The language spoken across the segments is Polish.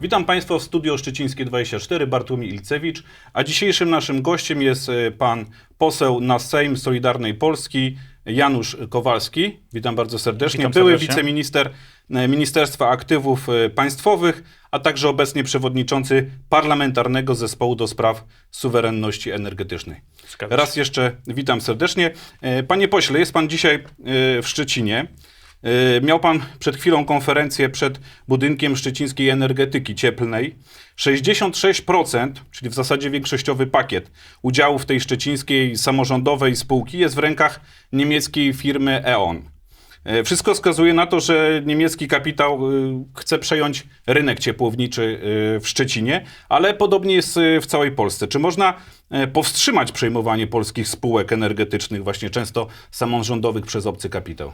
Witam Państwa w studio Szczecińskie 24, Bartłomiej Ilcewicz, a dzisiejszym naszym gościem jest e, pan poseł na Sejm Solidarnej Polski Janusz Kowalski. Witam bardzo serdecznie. Witam Były serdecznie. wiceminister e, Ministerstwa Aktywów e, Państwowych, a także obecnie przewodniczący Parlamentarnego Zespołu do Spraw Suwerenności Energetycznej. Raz jeszcze witam serdecznie. Panie pośle, jest pan dzisiaj w Szczecinie. E, Miał pan przed chwilą konferencję przed budynkiem szczecińskiej energetyki cieplnej. 66%, czyli w zasadzie większościowy pakiet udziałów tej szczecińskiej samorządowej spółki jest w rękach niemieckiej firmy E.ON. E, Wszystko wskazuje na to, że niemiecki kapitał y, chce przejąć rynek ciepłowniczy w Szczecinie, ale podobnie jest w całej Polsce. Czy można e, powstrzymać przejmowanie polskich spółek energetycznych, właśnie często samorządowych przez obcy kapitał?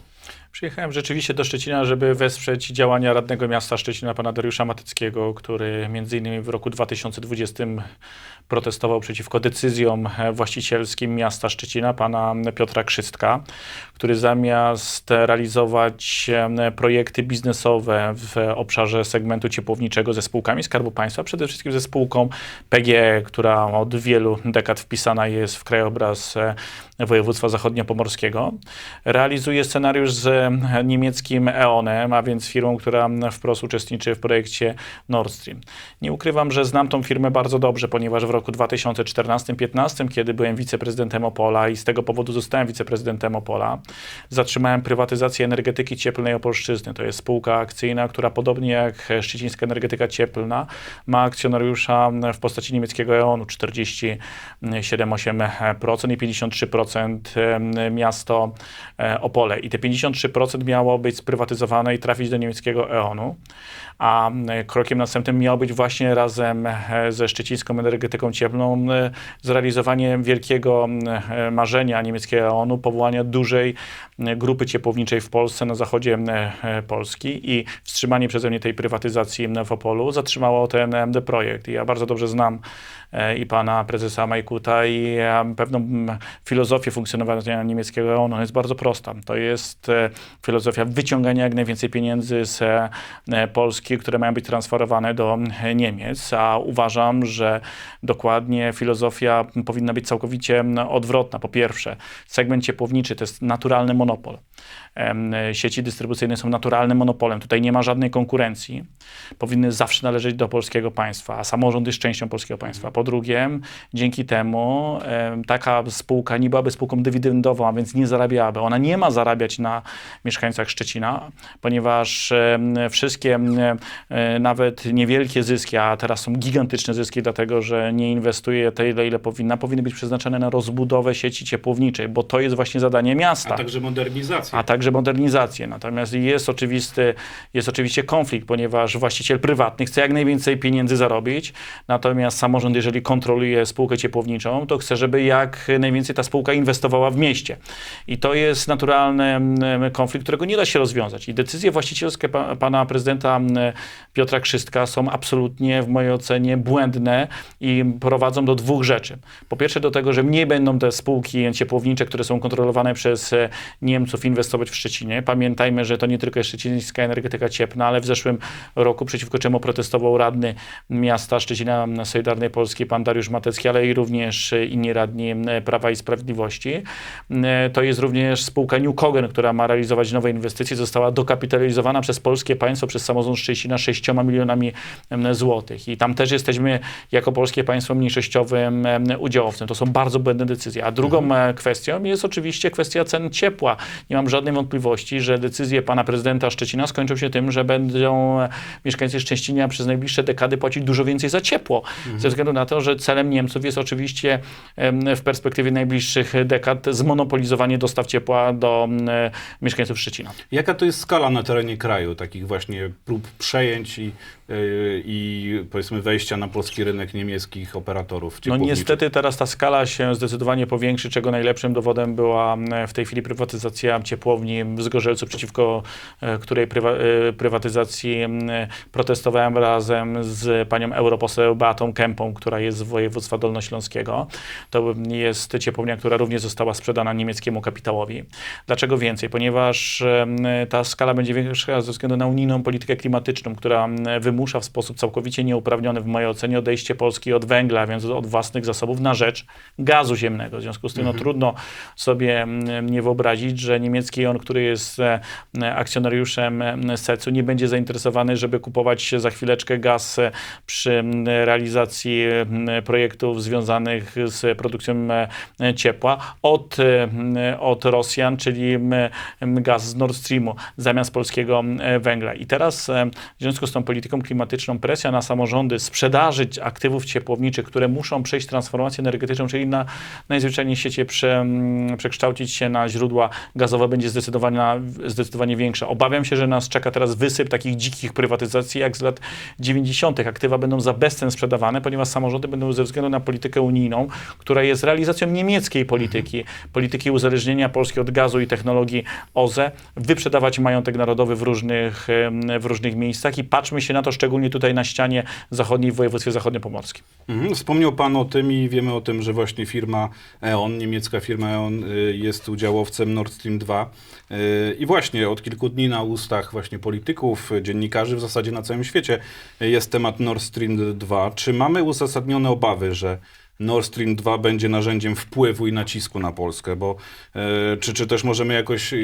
Przyjechałem rzeczywiście do Szczecina, żeby wesprzeć działania radnego miasta Szczecina, pana Dariusza Matyckiego, który między innymi w roku 2020 protestował przeciwko decyzjom e, właścicielskim miasta Szczecina, pana Piotra Krzystka, który zamiast realizować e, projekty biznesowe w obszarze segmentu ciepłowniczego ze spółkami Skarbu Państwa, przede wszystkim ze spółką PGE, która od wielu dekad wpisana jest w krajobraz e, województwa zachodniopomorskiego, realizuje scenariusz z e, niemieckim E.ON-em, a więc firmą, która wprost uczestniczy w projekcie Nord Stream. Nie ukrywam, że znam tą firmę bardzo dobrze, ponieważ w roku 2014-15, kiedy byłem wiceprezydentem Opola i z tego powodu zostałem wiceprezydentem Opola, zatrzymałem prywatyzację energetyki cieplnej Opolszczyzny. To jest spółka akcyjna, która podobnie jak Szczecińska Energetyka Cieplna ma akcjonariusza w postaci niemieckiego E.ON-u 47,8% i 53% miasto e, Opole. I te 53% miało być sprywatyzowane i trafić do niemieckiego E.ON-u, a e, krokiem następnym miało być właśnie razem e, ze szczecińską energetyką cieplną e, zrealizowanie wielkiego e, marzenia niemieckiego E.ON-u, powołania dużej e, grupy ciepłowniczej w Polsce, na zachodzie e, e, Polski i wstrzymanie przeze mnie tej prywatyzacji w Opolu zatrzymało ten e, projekt. I ja bardzo dobrze znam e, i pana prezesa Majkuta i e, pewną filozofię funkcjonowania niemieckiego. Ona jest bardzo prosta. To jest e, filozofia wyciągania jak najwięcej pieniędzy z e, e, Polski, które mają być transferowane do e, Niemiec, a uważam, że dokładnie filozofia powinna być całkowicie odwrotna. Po pierwsze, segment ciepłowniczy to jest naturalny monopol. Sieci dystrybucyjne są naturalnym monopolem. Tutaj nie ma żadnej konkurencji. Powinny zawsze należeć do polskiego państwa, a samorząd jest częścią polskiego państwa. Po drugie, dzięki temu em, taka spółka nie byłaby spółką dywidendową, a więc nie zarabiałaby. Ona nie ma zarabiać na mieszkańcach Szczecina, ponieważ wszystkie e, nawet niewielkie zyski, a teraz są gigantyczne zyski, dlatego że nie inwestuje tyle, ile powinna, powinny być przeznaczone na rozbudowę sieci ciepłowniczej, bo to jest właśnie zadanie miasta A także modernizacja. a także modernizację. Natomiast jest oczywisty, jest oczywiście konflikt, ponieważ właściciel prywatny chce jak najwięcej pieniędzy zarobić, natomiast samorząd, jeżeli kontroluje spółkę ciepłowniczą, to chce, żeby jak najwięcej ta spółka inwestowała w mieście. I to jest naturalny mm, konflikt, którego nie da się rozwiązać. I decyzje właścicielskie pa, pana prezydenta mm, Piotra Krzystka są absolutnie w mojej ocenie błędne i prowadzą do dwóch rzeczy. Po pierwsze do tego, że mniej będą te spółki ciepłownicze, które są kontrolowane przez e, Niemców inwestować w Szczecinie. Pamiętajmy, że to nie tylko jest szczecińska energetyka cieplna, ale w zeszłym roku przeciwko czemu protestował radny miasta Szczecina Solidarnej Polski, pan Dariusz Matecki, ale i również inni radni e, Prawa i Sprawiedliwości. E, To jest również spółka Newcogen, która ma realizować nowe inwestycje. Została dokapitalizowana przez polskie państwo, przez samorząd Szczecina 6 milionami złotych. I tam też jesteśmy jako polskie państwo mniejszościowym em, udziałowcem. To są bardzo błędne decyzje. A drugą e, kwestią jest oczywiście kwestia cen ciepła. Nie mam żadnej wątpliwości, że decyzje pana prezydenta Szczecina skończą się tym, że będą e, mieszkańcy Szczecina przez najbliższe dekady płacić dużo więcej za ciepło. Ze względu na to, że celem Niemców jest oczywiście w perspektywie najbliższych dekad zmonopolizowanie dostaw ciepła do em, mieszkańców Szczecina. Jaka to jest skala na terenie kraju takich właśnie prób przejęć i, i powiedzmy wejścia na polski rynek niemieckich operatorów No niestety teraz ta skala się zdecydowanie powiększy, czego najlepszym dowodem była w tej chwili prywatyzacja ciepłowni w Zgorzelcu, przeciwko e, której prywa, e, prywatyzacji protestowałem razem z panią europoseł Beatą Kępą, która jest z województwa dolnośląskiego. To jest ciepłownia, która również została sprzedana niemieckiemu kapitałowi. Dlaczego więcej? Ponieważ ta skala będzie większa ze względu na unijną politykę klimatyczną, która em, wymusza w sposób całkowicie nieuprawniony w mojej ocenie odejście Polski od węgla, więc od własnych zasobów na rzecz gazu ziemnego. W związku z tym no, trudno sobie em, nie wyobrazić, że niemiecki on, który jest e, akcjonariuszem em, SEC-u, nie będzie zainteresowany, żeby kupować za chwileczkę gaz e, przy realizacji projektów związanych z produkcją e, ciepła od, e, od Rosjan, czyli gaz z Nord Streamu zamiast polskiego węgla. I teraz e, w związku z tą polityką klimatyczną presja na samorządy sprzedaży aktywów ciepłowniczych, które muszą przejść transformację energetyczną, czyli na najzwyczajniej świecie prze, m, przekształcić się na źródła gazowe będzie zdecydowanie, zdecydowanie większa. Obawiam się, że nas czeka teraz wysyp takich dzikich prywatyzacji jak z lat 90. Aktywa będą za bezcen sprzedawane, ponieważ samorządy będą ze względu na politykę unijną, która jest realizacją niemieckiej polityki, polityki uzależnienia Polski od gazu i technologii OZE, wyprzedawać majątek narodowy w różnych, w różnych miejscach i patrzmy się na to szczególnie tutaj na ścianie zachodniej w województwie zachodniopomorskim. Mhm. Wspomniał Pan o tym i wiemy o tym, że właśnie firma E.ON, niemiecka firma E.ON y, jest udziałowcem Nord Stream 2. Y, I właśnie od kilku dni na ustach właśnie polityków, dziennikarzy w zasadzie na całym świecie jest temat Nord Stream 2. Czy mamy uzasadnione obawy, że Nord Stream 2 będzie narzędziem wpływu i nacisku na Polskę, bo e, czy, czy też możemy jakoś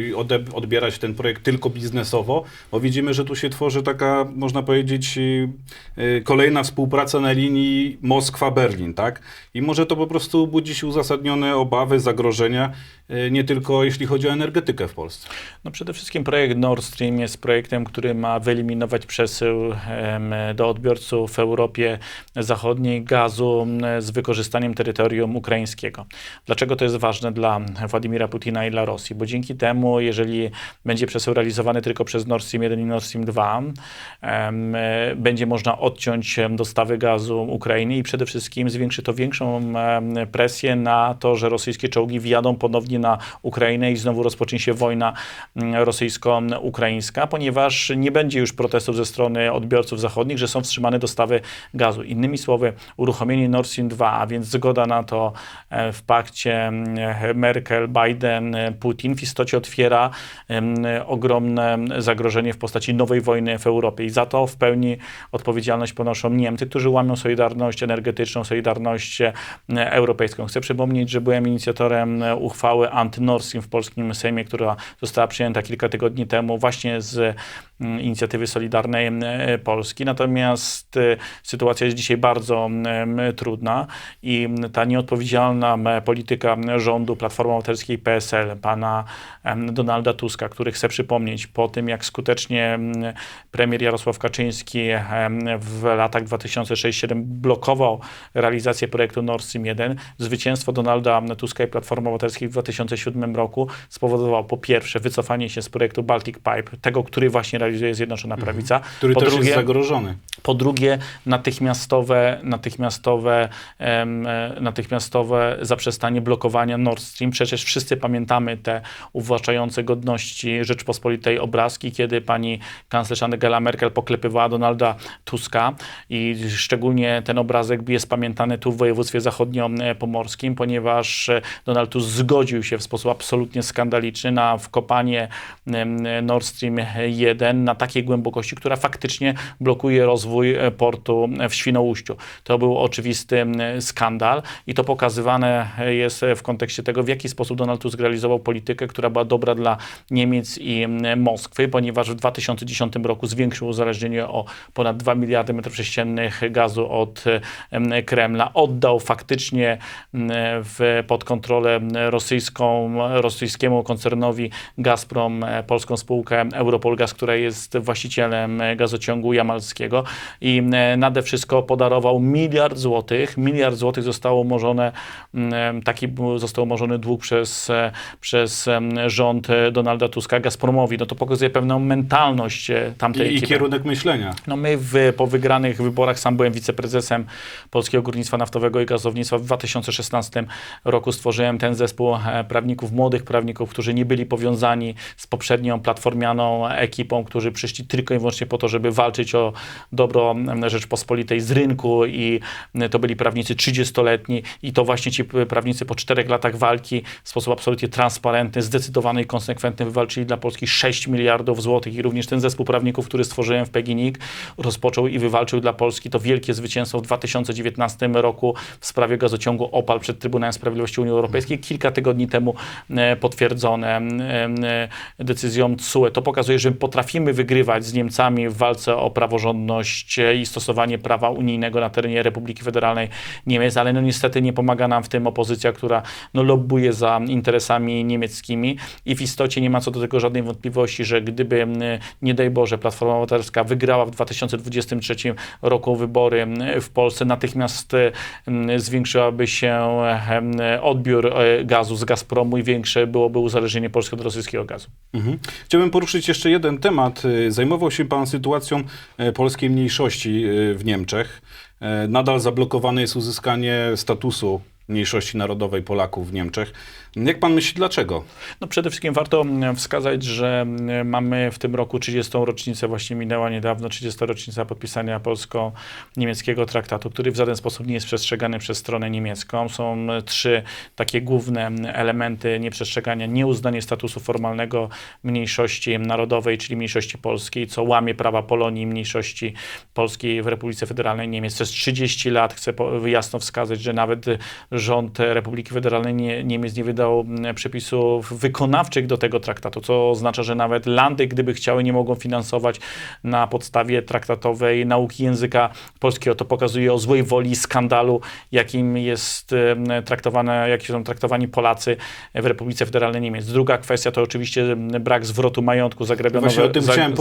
odbierać ten projekt tylko biznesowo, bo widzimy, że tu się tworzy taka, można powiedzieć, y, kolejna współpraca na linii Moskwa-Berlin, tak? I może to po prostu budzić uzasadnione obawy, zagrożenia, y, nie tylko jeśli chodzi o energetykę w Polsce. No przede wszystkim projekt Nord Stream jest projektem, który ma wyeliminować przesył do odbiorców w Europie Zachodniej gazu z wykorzystaniem terytorium ukraińskiego. Dlaczego to jest ważne dla Władimira Putina i dla Rosji? Bo dzięki temu, jeżeli będzie przesył realizowany tylko przez Nord Stream 1 i Nord Stream 2, em, e, będzie można odciąć dostawy gazu Ukrainie i przede wszystkim zwiększy to większą presję na to, że rosyjskie czołgi wjadą ponownie na Ukrainę i znowu rozpocznie się wojna rosyjsko-ukraińska, ponieważ nie będzie już protestów ze strony odbiorców zachodnich, że są wstrzymane dostawy gazu. Innymi słowy, uruchomienie Nord Stream 2, a więc zgoda na to e, w pakcie Merkel, Biden, e, Putin w istocie otwiera ogromne zagrożenie w postaci nowej wojny w Europie i za to w pełni odpowiedzialność ponoszą Niemcy, którzy łamią solidarność energetyczną, solidarność e, europejską. Chcę przypomnieć, że byłem inicjatorem uchwały anty-Nord Stream w polskim Sejmie, która została przyjęta kilka tygodni temu właśnie z inicjatywy Solidarnej e, Polski. Natomiast e, sytuacja jest dzisiaj bardzo mm, trudna i mm, ta nieodpowiedzialna polityka rządu Platformy Obywatelskiej PSL, pana Donalda Tuska, który chce przypomnieć po tym, jak skutecznie mm, premier Jarosław Kaczyński w latach 2006-2007 blokował realizację projektu Nord Stream 1, zwycięstwo Donalda Tuska i Platformy Obywatelskiej w 2007 roku spowodowało po pierwsze wycofanie się z projektu Baltic Pipe, tego, który właśnie realizuje Zjednoczona Prawica, Który po też drugie, jest zagrożony. po drugie, natychmiastowe, natychmiastowe, e, natychmiastowe zaprzestanie blokowania Nord Stream. Przecież wszyscy pamiętamy te uwłaczające godności Rzeczpospolitej obrazki, kiedy pani kanclerz Angela Merkel poklepywała Donalda Tuska i szczególnie ten obrazek jest pamiętany tu w województwie zachodniopomorskim, ponieważ e, Donald Tusk zgodził się w sposób absolutnie skandaliczny na wkopanie Nord Stream 1 na takiej głębokości, która faktycznie blokuje rozwój e, portu w Świnoujściu. To był oczywisty skandal i to pokazywane jest w kontekście tego, w jaki sposób Donald Tusk realizował politykę, która była dobra dla Niemiec i Moskwy, ponieważ w 2010 roku zwiększył uzależnienie o ponad 2 miliardy metrów sześciennych gazu od em, Kremla, oddał faktycznie w, pod kontrolę rosyjską, rosyjskiemu koncernowi Gazprom, e, polską spółkę Europolgaz, która jest właścicielem e, gazociągu jamalskiego i e, nade wszystko podarował miliard złotych, miliard złotych zł zostało umorzone, mm, taki został umorzony dług przez, e, przez rząd e, Donalda Tuska Gazpromowi. No to pokazuje pewną mentalność e, tamtej I, i ekipy. kierunek myślenia. No my w, po wygranych wyborach, sam byłem wiceprezesem Polskiego Górnictwa Naftowego i Gazownictwa w 2016 roku stworzyłem ten zespół e, prawników, młodych prawników, którzy nie byli powiązani z poprzednią platformianą ekipą, którzy przyszli tylko i wyłącznie po to, żeby walczyć o dobro Rzeczpospolitej z rynku i to byli prawnicy 30-letni i to właśnie ci prawnicy po czterech latach walki w sposób absolutnie transparentny, zdecydowany i konsekwentny wywalczyli dla Polski 6 miliardów złotych i również ten zespół prawników, który stworzyłem w PGNiG, rozpoczął i wywalczył dla Polski to wielkie zwycięstwo w 2019 roku w sprawie gazociągu OPAL przed Trybunałem Sprawiedliwości Unii Europejskiej, kilka tygodni temu potwierdzone decyzją TSUE. To pokazuje, że potrafimy wygrywać z Niemcami w walce o praworządność i stosowanie prawa unijnego na terenie Republiki Federalnej Niemiec, ale no niestety nie pomaga nam w tym opozycja, która no, lobbuje za interesami niemieckimi i w istocie nie ma co do tego żadnej wątpliwości, że gdyby nie daj Boże Platforma Obywatelska wygrała w 2023 roku wybory w Polsce, natychmiast zwiększyłaby się odbiór e, gazu z Gazpromu i większe byłoby uzależnienie Polski od rosyjskiego gazu. Mhm. Chciałbym poruszyć jeszcze jeden temat. Y, Zajmował się pan sytuacją e, polskiej mniejszości y, w Niemczech. E, Nadal zablokowane jest uzyskanie statusu mniejszości narodowej Polaków w Niemczech. Jak pan myśli, dlaczego? No przede wszystkim warto mm, wskazać, że mm, mamy w tym roku 30. rocznicę, właśnie minęła niedawno 30. rocznica podpisania polsko-niemieckiego traktatu, który w żaden sposób nie jest przestrzegany przez stronę niemiecką. Są mm, trzy takie główne elementy nieprzestrzegania. Nieuznanie statusu formalnego mniejszości narodowej, czyli mniejszości polskiej, co łamie prawa Polonii mniejszości polskiej w Republice Federalnej Niemiec. Przez 30 lat chcę jasno wskazać, że nawet rząd Republiki Federalnej Nie- Niemiec nie wydał mm, przepisów wykonawczych do tego traktatu, co oznacza, że nawet landy, gdyby chciały, nie mogą finansować na podstawie traktatowej nauki języka polskiego. To pokazuje o złej woli skandalu, jakim jest em, traktowane, jak są traktowani Polacy w Republice Federalnej Niemiec. Druga kwestia to oczywiście em, brak zwrotu majątku zagrabionego,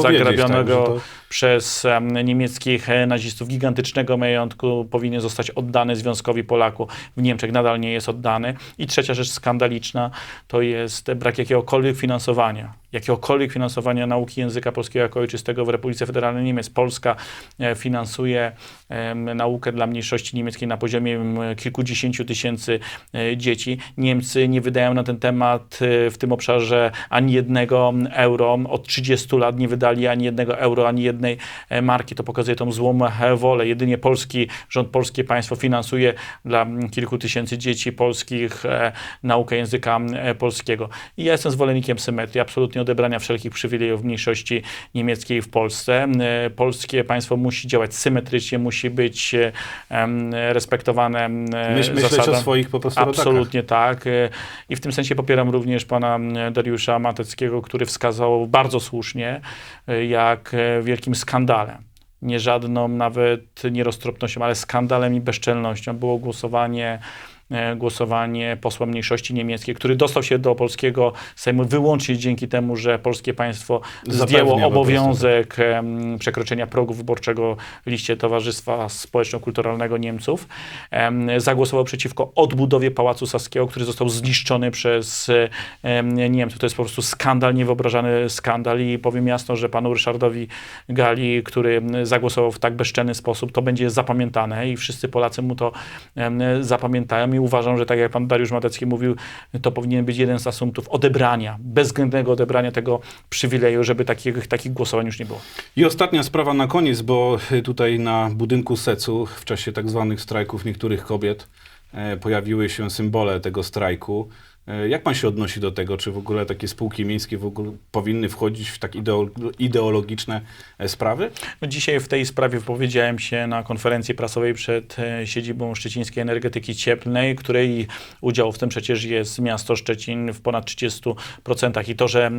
zagrabionego tak, to- przez em, niemieckich nazistów gigantycznego majątku powinien zostać oddany Związkowi Polaków. W Niemczech nadal nie jest oddany. I trzecia rzecz skandaliczna to jest brak jakiegokolwiek finansowania. Jakiegokolwiek finansowania nauki języka polskiego jako ojczystego w Republice Federalnej Niemiec. Polska e, finansuje naukę dla mniejszości niemieckiej na poziomie kilkudziesięciu tysięcy e, dzieci. Niemcy nie wydają na ten temat e, w tym obszarze ani jednego euro. Od 30 lat nie wydali ani jednego euro, ani jednej marki. To pokazuje tą złą wolę. Jedynie polski rząd, polskie państwo finansuje dla kilku tysięcy dzieci polskich naukę języka polskiego. I ja jestem zwolennikiem symetrii, absolutnie odebrania wszelkich przywilejów mniejszości niemieckiej w Polsce. E, Polskie państwo musi działać symetrycznie, musi być e, respektowane Myśl, myśleć o swoich po prostu rodakach. Absolutnie tak. E, I w tym sensie popieram również pana Dariusza Mateckiego, który wskazał bardzo słusznie, jak wielkim skandalem, nie żadną nawet nieroztropnością, ale skandalem i bezczelnością było głosowanie głosowanie posła mniejszości niemieckiej, który dostał się do polskiego Sejmu wyłącznie dzięki temu, że polskie państwo zdjęło obowiązek przekroczenia progu wyborczego w liście Towarzystwa Społeczno-Kulturalnego Niemców. Em, Zagłosował przeciwko odbudowie Pałacu Saskiego, który został zniszczony przez em, Niemców. To jest po prostu skandal, niewyobrażany skandal i powiem jasno, że panu Ryszardowi Gali, który zagłosował w tak bezczelny sposób, to będzie zapamiętane i wszyscy Polacy mu to zapamiętają i uważam, że tak jak pan Dariusz Matecki mówił, to powinien być jeden z asumptów odebrania, bezwzględnego odebrania tego przywileju, żeby takich, takich głosowań już nie było. I ostatnia sprawa na koniec, bo y, tutaj na budynku Secu w czasie tak zwanych strajków niektórych kobiet e, pojawiły się symbole tego strajku. E, Jak pan się odnosi do tego? Czy w ogóle takie spółki miejskie w ogóle powinny wchodzić w tak ideo- ideologiczne e, sprawy? No Dzisiaj w tej sprawie wypowiedziałem się na konferencji prasowej przed e, siedzibą Szczecińskiej Energetyki Cieplnej, której udział w tym przecież jest miasto Szczecin w ponad 30%. I to, że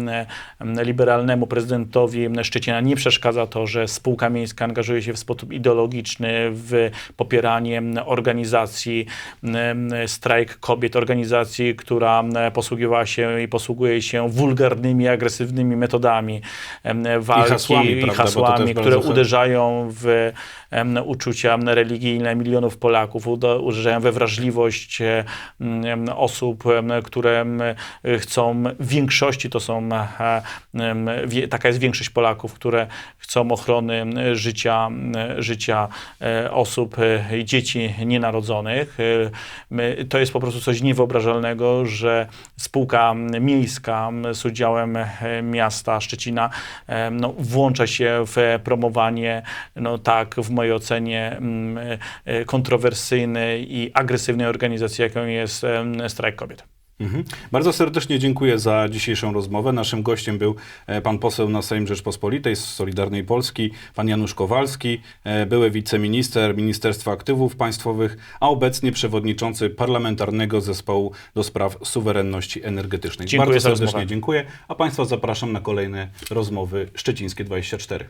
liberalnemu prezydentowi Szczecina nie przeszkadza to, że spółka miejska angażuje się w sposób ideologiczny w popieranie organizacji strajk kobiet, organizacji, która posługiwała się i posługuje się wulgarnymi, agresywnymi metodami walki hasłami, i bo to hasłami, które uderzają w uczucia religijne milionów Polaków, uderzają we wrażliwość osób, które chcą, w większości to są, e, taka jest większość Polaków, które chcą ochrony życia, życia e, osób e, dzieci nienarodzonych. To jest po prostu coś niewyobrażalnego, że spółka miejska z udziałem miasta Szczecina no, włącza się w promowanie, no tak w mojej ocenie, m, e, kontrowersyjnej i agresywnej organizacji, jaką jest Strajk Kobiet. Mhm. Bardzo serdecznie dziękuję za dzisiejszą rozmowę. Naszym gościem był e, pan poseł na Sejm Rzeczpospolitej z Solidarnej Polski, pan Janusz Kowalski, e, były wiceminister Ministerstwa Aktywów Państwowych, a obecnie przewodniczący Parlamentarnego Zespołu do Spraw Suwerenności Energetycznej. Dziękuję Bardzo serdecznie dziękuję, a państwa zapraszam na kolejne rozmowy Szczecińskie 24.